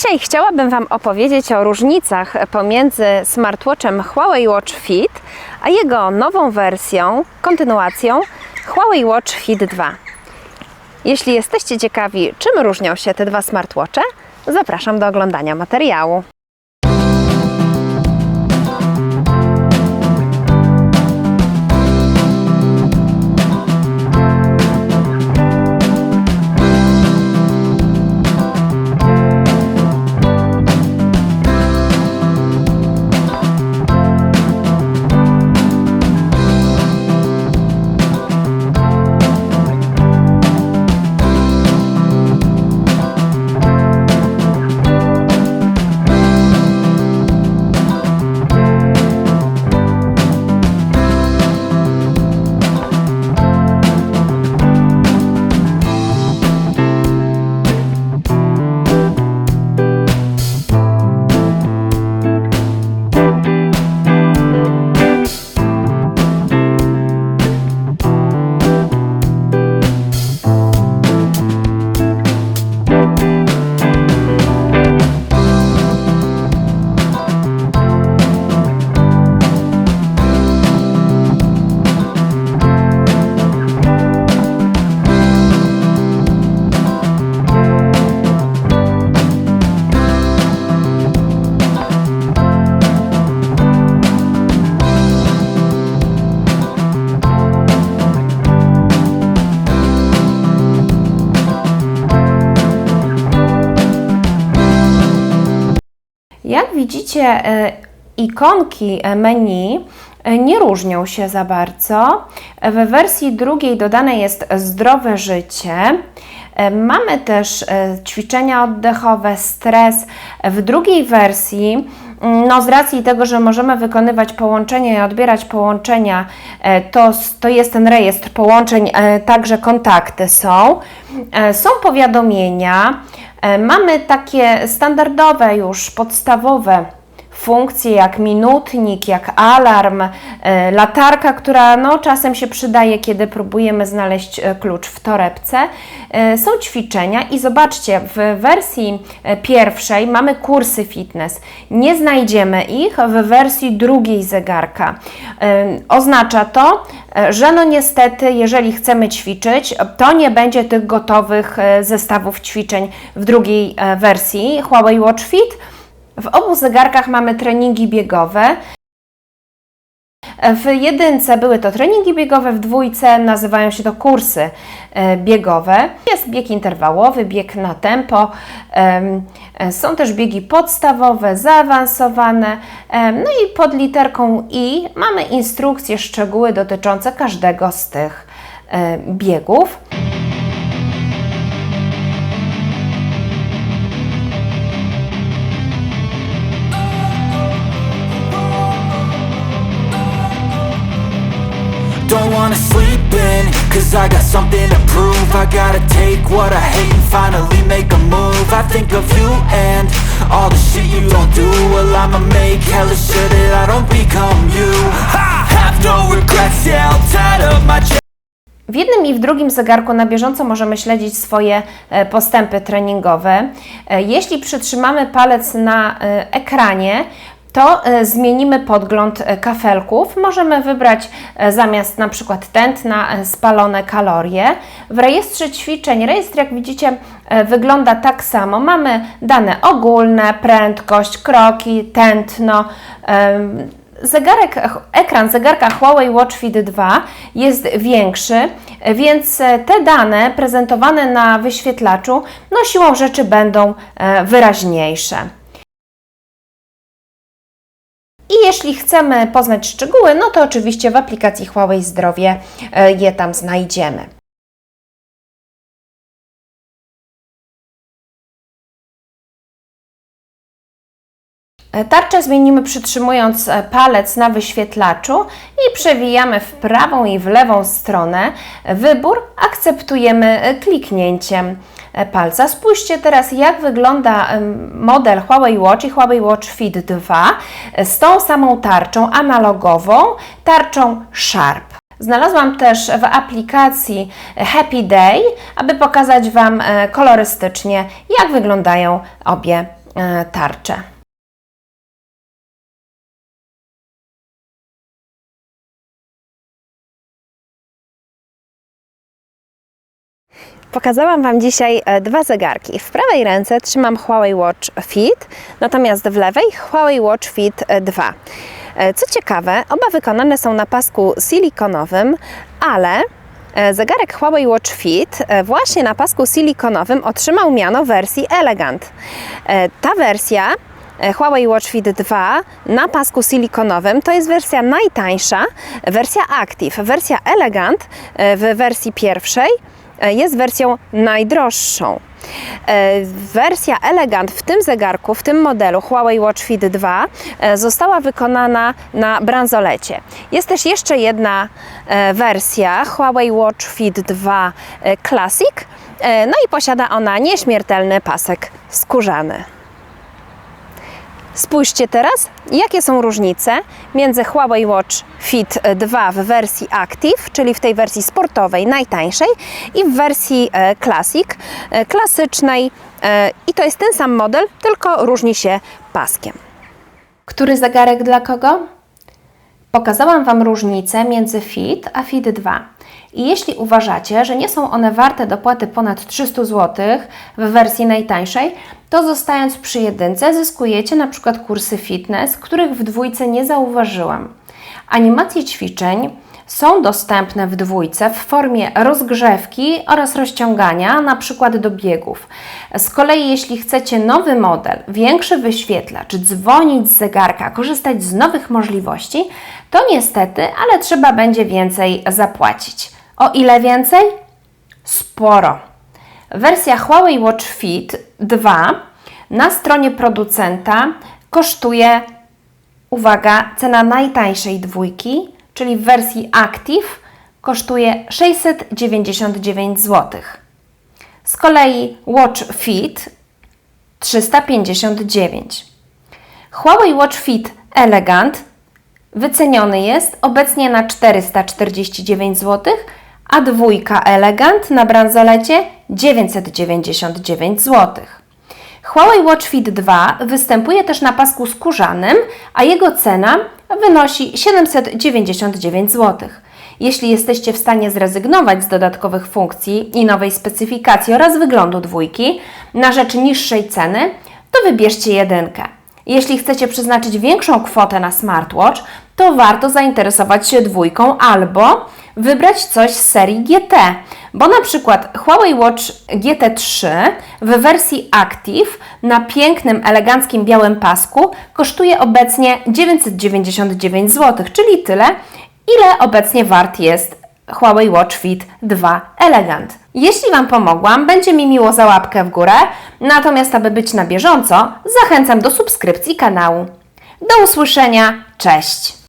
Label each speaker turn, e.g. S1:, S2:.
S1: Dzisiaj chciałabym Wam opowiedzieć o różnicach pomiędzy smartwatchem Huawei Watch Fit a jego nową wersją, kontynuacją Huawei Watch Fit 2. Jeśli jesteście ciekawi, czym różnią się te dwa smartwatche, zapraszam do oglądania materiału. Widzicie, e, ikonki e, menu e, nie różnią się za bardzo. W wersji drugiej dodane jest zdrowe życie. Mamy też ćwiczenia oddechowe, stres. W drugiej wersji, mm, no z racji tego, że możemy wykonywać połączenia i odbierać połączenia, to, to jest ten rejestr połączeń, także kontakty są. Są powiadomienia. E, Mamy takie standardowe już, podstawowe funkcje jak minutnik, jak alarm, e, latarka, która no, czasem się przydaje, kiedy próbujemy znaleźć e, klucz w torebce. E, Są ćwiczenia i zobaczcie, w wersji pierwszej mamy kursy fitness. Nie znajdziemy ich w wersji drugiej zegarka. Oznacza to, że no niestety, jeżeli chcemy ćwiczyć, to nie będzie tych gotowych zestawów ćwiczeń w drugiej wersji Huawei Watch Fit. W obu zegarkach mamy treningi biegowe. W jedynce były to treningi biegowe, w dwójce nazywają się to kursy e, biegowe. Jest bieg interwałowy, bieg na tempo. em, e, Są też biegi podstawowe, zaawansowane. No i pod literką I mamy instrukcje, szczegóły dotyczące każdego z tych e, biegów.
S2: Wanna sleep in, cause I got something to prove. I gotta take what I hate and finally make a move. I think of you and all the shit you don't do. Well I'ma make hella sure that I don't become you. I have no regrets, yeah, I'll tie up my chest.
S1: W jednym i w drugim zegarku na bieżąco możemy śledzić swoje e, postępy treningowe. E, Jeśli przytrzymamy palec na e, ekranie, to e, zmienimy podgląd e, kafelków. Możemy wybrać e, zamiast na przykład tętna spalone kalorie. W rejestrze ćwiczeń, rejestr jak widzicie wygląda tak samo. Mamy dane ogólne, prędkość, kroki, tętno. Zegarek, ekran zegarka Huawei Watch Fit 2 jest większy, więc te dane prezentowane na wyświetlaczu no siłą rzeczy będą wyraźniejsze. I jeśli chcemy poznać szczegóły, no to oczywiście w aplikacji Huawei Zdrowie e, je tam znajdziemy. Tarczę zmienimy przytrzymując e, palec na wyświetlaczu i przewijamy w prawą i w lewą stronę. Wybór akceptujemy e, kliknięciem e, palca. Spójrzcie teraz, jak wygląda model Huawei Watch i Huawei Watch Fit 2 z tą samą tarczą analogową, tarczą Sharp. Znalazłam też w aplikacji Happy Day, aby pokazać Wam e, kolorystycznie, jak wyglądają obie e, Pokazałam Wam dzisiaj e, dwa zegarki. W prawej ręce trzymam Huawei Watch Fit, natomiast w lewej Huawei Watch Fit e, 2. E, Co ciekawe, oba wykonane są na pasku silikonowym, ale e, zegarek Huawei Watch Fit e, właśnie na pasku silikonowym otrzymał miano wersji Elegant. E, Ta wersja e, Huawei Watch Fit 2 na pasku silikonowym to jest wersja najtańsza, wersja Active. Wersja Elegant e, w wersji pierwszej e, jest wersją najdroższą. E, Wersja Elegant w tym zegarku, w tym modelu Huawei Watch Fit 2 e, została wykonana na bransolecie. Jest też jeszcze jedna e, wersja Huawei Watch Fit 2 e, Classic, e, no i posiada ona nieśmiertelny pasek skórzany. Spójrzcie teraz, jakie są różnice między Huawei Watch Fit 2 w wersji Active, czyli w tej wersji sportowej, najtańszej, i w wersji e, Classic, e, klasycznej. e, I to jest ten sam model, tylko różni się paskiem. Który zegarek dla kogo? Pokazałam Wam różnicę między Fit a Fit 2. I jeśli uważacie, że nie są one warte dopłaty ponad 300 zł w wersji najtańszej, to zostając przy jedynce zyskujecie na przykład kursy fitness, których w dwójce nie zauważyłam. Animacje ćwiczeń są dostępne w dwójce w formie rozgrzewki oraz rozciągania, na przykład do biegów. Z kolei jeśli chcecie nowy model, większy wyświetlacz, dzwonić z zegarka, korzystać z nowych możliwości, to niestety, ale trzeba będzie więcej zapłacić. O ile więcej? Sporo. Wersja Huawei Watch Fit 2 na stronie producenta kosztuje uwaga, cena najtańszej dwójki, czyli w wersji Active, kosztuje 699 zł. Z kolei Watch Fit 359. Huawei Watch Fit Elegant wyceniony jest obecnie na 449 zł, a dwójka Elegant na bransolecie 999 zł. Huawei Watch Fit 2 występuje też na pasku skórzanym, a jego cena wynosi 799 zł. Jeśli jesteście w stanie zrezygnować z dodatkowych funkcji i nowej specyfikacji oraz wyglądu dwójki na rzecz niższej ceny, to wybierzcie jedynkę. Jeśli chcecie przeznaczyć większą kwotę na smartwatch, to warto zainteresować się dwójką albo wybrać coś z serii GT, bo na przykład Huawei Watch GT3 w wersji Active na pięknym, eleganckim białym pasku kosztuje obecnie 999 zł, czyli tyle, ile obecnie wart jest Huawei Watch Fit 2 Elegant. Jeśli Wam pomogłam, będzie mi miło za łapkę w górę, natomiast aby być na bieżąco, zachęcam do subskrypcji kanału. Do usłyszenia, cześć!